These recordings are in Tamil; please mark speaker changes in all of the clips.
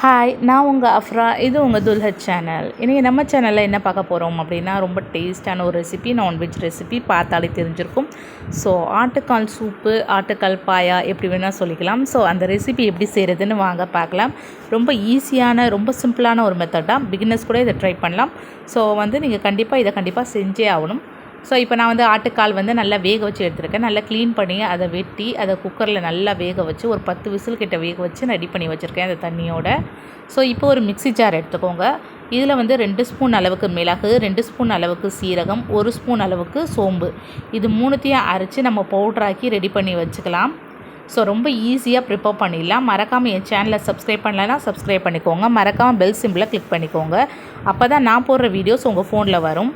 Speaker 1: ஹாய் நான் உங்கள் அஃப்ரா இது உங்கள் துல்ஹத் சேனல் இன்றைக்கி நம்ம சேனலில் என்ன பார்க்க போகிறோம் அப்படின்னா ரொம்ப டேஸ்டான ஒரு ரெசிபி நான்வெஜ் ரெசிபி பார்த்தாலே தெரிஞ்சிருக்கும். ஸோ ஆட்டுக்கால் சூப்பு ஆட்டுக்கால் பாயா எப்படி வேணால் சொல்லிக்கலாம். ஸோ அந்த ரெசிபி எப்படி செய்கிறதுன்னு வாங்க பார்க்கலாம். ரொம்ப ஈஸியான ரொம்ப சிம்பிளான ஒரு மெத்தட் தான் பிகினர்ஸ் கூட இதை ட்ரை பண்ணலாம். ஸோ வந்து நீங்கள் கண்டிப்பாக இதை கண்டிப்பாக செஞ்சே ஆகணும். ஸோ இப்போ நான் வந்து ஆட்டுக்கால் வந்து நல்லா வேக வச்சு எடுத்துருக்கேன். நல்லா க்ளீன் பண்ணி அதை வெட்டி அதை குக்கரில் நல்லா வேக வச்சு ஒரு பத்து விசில் கிட்ட வேக வச்சு ரெடி பண்ணி வச்சுருக்கேன் அந்த தண்ணியோட. ஸோ இப்போ ஒரு மிக்ஸி ஜார் எடுத்துக்கோங்க. இதில் வந்து ரெண்டு ஸ்பூன் அளவுக்கு மிளகு ரெண்டு ஸ்பூன் அளவுக்கு சீரகம் ஒரு ஸ்பூன் அளவுக்கு சோம்பு. இது மூணுத்தையும் அரைச்சி நம்ம பவுட்ராக்கி ரெடி பண்ணி வச்சுக்கலாம். ஸோ ரொம்ப ஈஸியாக ப்ரிப்பேர் பண்ணிடலாம். மறக்காமல் என் சேனலை சப்ஸ்கிரைப் பண்ணலைன்னா சப்ஸ்கிரைப் பண்ணிக்கோங்க. மறக்காமல் பெல் சிம்பிளை கிளிக் பண்ணிக்கோங்க. அப்போ தான் நான் போடுற வீடியோஸ் உங்கள் ஃபோனில் வரும்.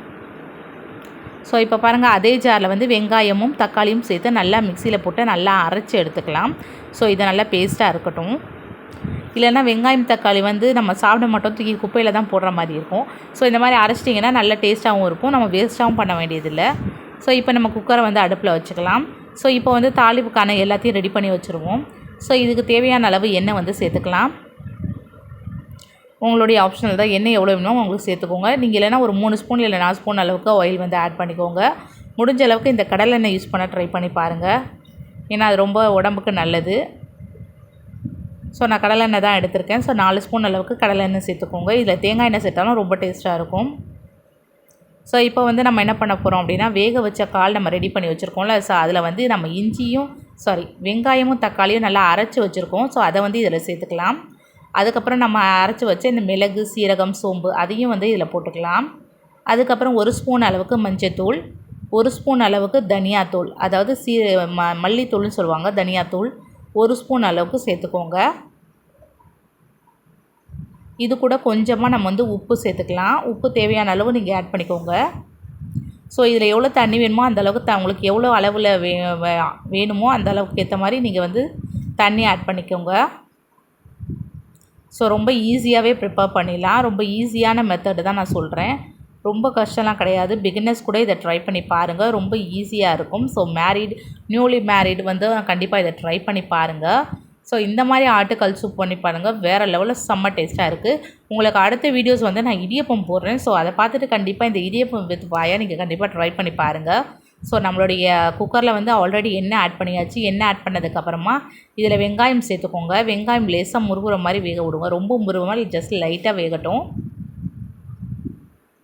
Speaker 1: ஸோ இப்போ பாருங்கள் அதே ஜாரில் வந்து வெங்காயமும் தக்காளியும் சேர்த்து நல்லா மிக்சியில் போட்டு நல்லா அரைச்சி எடுத்துக்கலாம். ஸோ இதை நல்லா பேஸ்ட்டாக இருக்கட்டும். இல்லைன்னா வெங்காயம் தக்காளி வந்து நம்ம சாப்பிட மாட்டோம் தூக்கி குப்பையில் தான் போடுற மாதிரி இருக்கும். ஸோ இந்த மாதிரி அரைச்சிட்டிங்கன்னா நல்ல டேஸ்ட்டாகவும் இருக்கும். நம்ம வேஸ்ட்டாகவும் பண்ண வேண்டியதில்லை. ஸோ இப்போ நம்ம குக்கரை வந்து அடுப்பில் வச்சுக்கலாம். ஸோ இப்போ வந்து தாளிப்புக்கான எல்லாத்தையும் ரெடி பண்ணி வச்சுருவோம். ஸோ இதுக்கு தேவையான அளவு எண்ணெய் வந்து சேர்த்துக்கலாம். உங்களுடைய ஆப்ஷனல் தான் எண்ணெய் எவ்வளோ வேணுமோ உங்களுக்கு சேர்த்துக்கோங்க. நீங்கள் இல்லைனா ஒரு மூணு ஸ்பூன் இல்லை நாலு ஸ்பூன் அளவுக்கு ஆயில் வந்து ஆட் பண்ணிக்கோங்க. முடிஞ்ச அளவுக்கு இந்த கடலை எண்ணெய் யூஸ் பண்ண ட்ரை பண்ணி பாருங்கள் ஏன்னா அது ரொம்ப உடம்புக்கு நல்லது. ஸோ நான் கடலை எண்ணெய் தான் எடுத்திருக்கேன். ஸோ நாலு ஸ்பூன் அளவுக்கு கடலை எண்ணெய் சேர்த்துக்கோங்க. இதில் தேங்காய் எண்ணெய் சேர்த்தாலும் ரொம்ப டேஸ்ட்டாக இருக்கும். ஸோ இப்போ வந்து நம்ம என்ன பண்ண போகிறோம் அப்படின்னா வேக வச்ச கால் நம்ம ரெடி பண்ணி வச்சுருக்கோம்ல. ஸோ அதில் வந்து நம்ம இஞ்சியும் சாரி வெங்காயமும் தக்காளியும் நல்லா அரைச்சி வச்சுருக்கோம். ஸோ அதை வந்து இதில் சேர்த்துக்கலாம். அதுக்கப்புறம் நம்ம அரைச்சி வச்ச இந்த மிளகு சீரகம் சோம்பு அதையும் வந்து இதில் போட்டுக்கலாம். அதுக்கப்புறம் ஒரு ஸ்பூன் அளவுக்கு மஞ்சத்தூள் ஒரு ஸ்பூன் அளவுக்கு தனியாத்தூள் அதாவது சீ ம மல்லித்தூள்னு சொல்லுவாங்க தனியாத்தூள் ஒரு ஸ்பூன் அளவுக்கு சேர்த்துக்கோங்க. இது கூட கொஞ்சமாக நம்ம வந்து உப்பு சேர்த்துக்கலாம். உப்பு தேவையான அளவு நீங்கள் ஆட் பண்ணிக்கோங்க. ஸோ இதில் எவ்வளோ தண்ணி வேணுமோ அந்த அளவுக்கு த உங்களுக்கு எவ்வளோ அளவில் வே வேணுமோ அந்த அளவுக்கு ஏற்ற மாதிரி நீங்கள் வந்து தண்ணி ஆட் பண்ணிக்கோங்க. ஸோ ரொம்ப ஈஸியாகவே ப்ரிப்பேர் பண்ணிடலாம். ரொம்ப ஈஸியான மெத்தடு தான் நான் சொல்கிறேன் ரொம்ப கஷ்டம்லாம் கிடையாது. பிகினர்ஸ் கூட இதை ட்ரை பண்ணி பாருங்கள் ரொம்ப ஈஸியாக இருக்கும். ஸோ மேரீட் நியூலி மேரீடு வந்து கண்டிப்பாக இதை ட்ரை பண்ணி பாருங்கள் ஸோ இந்த மாதிரி ஆட்டுக்கல் சூப் பண்ணி பாருங்கள் வேறு லெவலில் செம்ம டேஸ்ட்டாக இருக்குது உங்களுக்கு அடுத்த வீடியோஸ் வந்து நான் இடியப்பம் போடுறேன். ஸோ அதை பார்த்துட்டு கண்டிப்பாக இந்த இடியப்பம் வித் வாயை நீங்கள் கண்டிப்பாக ட்ரை பண்ணி பாருங்கள் ஸோ நம்மளுடைய குக்கரில் வந்து ஆல்ரெடி எண்ணெய் ஆட் பண்ணியாச்சு எண்ணெய் ஆட் பண்ணதுக்கப்புறமா இதில் வெங்காயம் சேர்த்துக்கோங்க. வெங்காயம் லேசாக முருகுற மாதிரி வேக விடுங்க. ரொம்ப முருகிற மாதிரி ஜஸ்ட் லைட்டாக வேகட்டும்.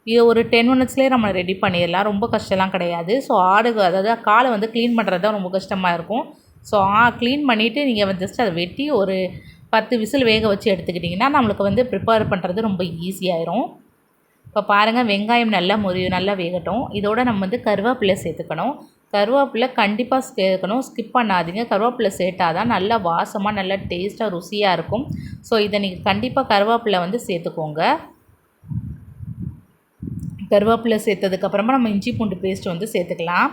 Speaker 1: இது ஒரு டென் மினிட்ஸ்லேயே நம்ம ரெடி பண்ணிடலாம். ரொம்ப கஷ்டம்லாம் கிடையாது. ஸோ ஆடு அதாவது காலை வந்து க்ளீன் பண்ணுறது தான் ரொம்ப கஷ்டமாக இருக்கும். ஸோ ஆ க்ளீன் பண்ணிவிட்டு நீங்கள் வந்து ஜஸ்ட் அதை வெட்டி ஒரு பத்து விசில் வேக வச்சு எடுத்துக்கிட்டிங்கன்னா நம்மளுக்கு வந்து ப்ரிப்பேர் பண்ணுறது ரொம்ப ஈஸியாயிரும் இப்போ பாருங்கள் வெங்காயம் நல்லா முறி நல்லா வேகட்டும். இதோட நம்ம வந்து கருவேப்பிலை சேர்த்துக்கணும். கருவேப்பிலை கண்டிப்பாக சேர்க்கணும். ஸ்கிப் பண்ணாதீங்க. கருவேப்பிலை சேர்த்தா தான் நல்லா வாசமாக நல்லா டேஸ்ட்டாக ருசியாக இருக்கும். ஸோ இதை நீங்கள் கண்டிப்பாக கருவேப்பிலை வந்து சேர்த்துக்கோங்க. கருவேப்பிலை சேர்த்ததுக்கப்புறமா நம்ம இஞ்சி பூண்டு பேஸ்ட் வந்து சேர்த்துக்கலாம்.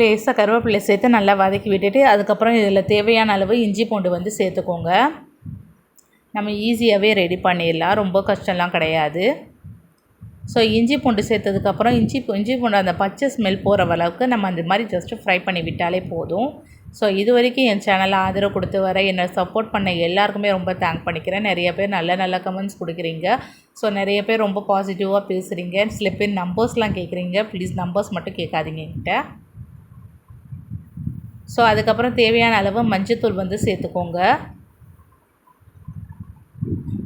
Speaker 1: லேசாக கருவேப்பிலை சேர்த்து நல்லா வதக்கி விட்டுட்டு அதுக்கப்புறம் இதில் தேவையான அளவு இஞ்சி பூண்டு வந்து சேர்த்துக்கோங்க. நம்ம ஈஸியாகவே ரெடி பண்ணிடலாம். ரொம்ப கஷ்டம்லாம் கிடையாது. ஸோ இஞ்சி பூண்டு சேர்த்ததுக்கப்புறம் இஞ்சி இஞ்சி பூண்டு அந்த பச்சை ஸ்மெல் போகிற அளவுக்கு நம்ம அந்த மாதிரி ஜஸ்ட்டு ஃப்ரை பண்ணி விட்டாலே போதும். ஸோ இது வரைக்கும் என் சேனலில் ஆதரவு கொடுத்து வர என்னை சப்போர்ட் பண்ண எல்லாருக்குமே ரொம்ப தேங்க் பண்ணிக்கிறேன். நிறைய பேர் நல்ல நல்ல கமெண்ட்ஸ் கொடுக்குறீங்க. ஸோ நிறைய பேர் ரொம்ப பாசிட்டிவாக பேசுகிறீங்க சில பேர் நம்பர்ஸ்லாம் கேட்குறீங்க ப்ளீஸ் நம்பர்ஸ் மட்டும் கேட்காதீங்க என்கிட்ட. ஸோ அதுக்கப்புறம் தேவையான அளவு மஞ்சத்தூள் வந்து சேர்த்துக்கோங்க.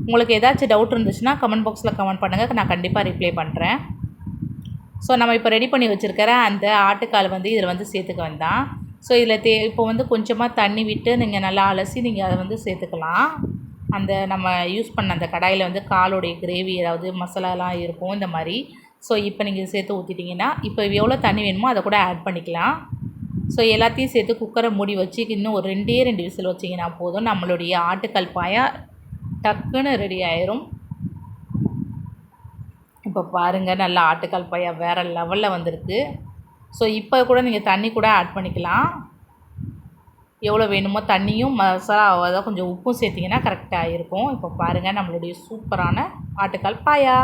Speaker 1: உங்களுக்கு ஏதாச்சும் டவுட் இருந்துச்சுன்னா கமெண்ட் பாக்ஸில் கமெண்ட் பண்ணுங்கள் நான் கண்டிப்பாக ரிப்ளை பண்ணுறேன் ஸோ நம்ம இப்போ ரெடி பண்ணி வச்சுருக்கிற அந்த ஆட்டுக்கால் வந்து இதில் வந்து சேர்த்துக்க வேண்டாம். ஸோ இதில் தே இப்போ வந்து கொஞ்சமாக தண்ணி விட்டு நீங்கள் நல்லா அலசி நீங்கள் அதை வந்து சேர்த்துக்கலாம். அந்த நம்ம யூஸ் பண்ண அந்த கடாயில் வந்து காலோடைய கிரேவி ஏதாவது மசாலாலாம் இருக்கும் இந்த மாதிரி. ஸோ இப்போ நீங்கள் சேர்த்து ஊற்றிட்டிங்கன்னா இப்போ எவ்வளோ தண்ணி வேணுமோ அதை கூட ஆட் பண்ணிக்கலாம். ஸோ எல்லாத்தையும் சேர்த்து குக்கரை மூடி வச்சு இன்னும் ஒரு ரெண்டே ரெண்டு விசில் வச்சிங்கன்னா போதும். நம்மளுடைய ஆட்டுக்கல் பாயா டக்குன்னு ரெடி ஆயிரும். இப்போ பாருங்கள் நல்லா ஆட்டுக்கால் பாயா வேறு லெவலில் வந்திருக்கு. ஸோ இப்போ கூட நீங்கள் தண்ணி கூட ஆட் பண்ணிக்கலாம். எவ்வளோ வேணுமோ தண்ணியும் மசாலா அதாவது கொஞ்சம் உப்பும் சேர்த்திங்கன்னா கரெக்டாக இருக்கும். இப்போ பாருங்கள் நம்மளுடைய சூப்பரான ஆட்டுக்கால் பாயா.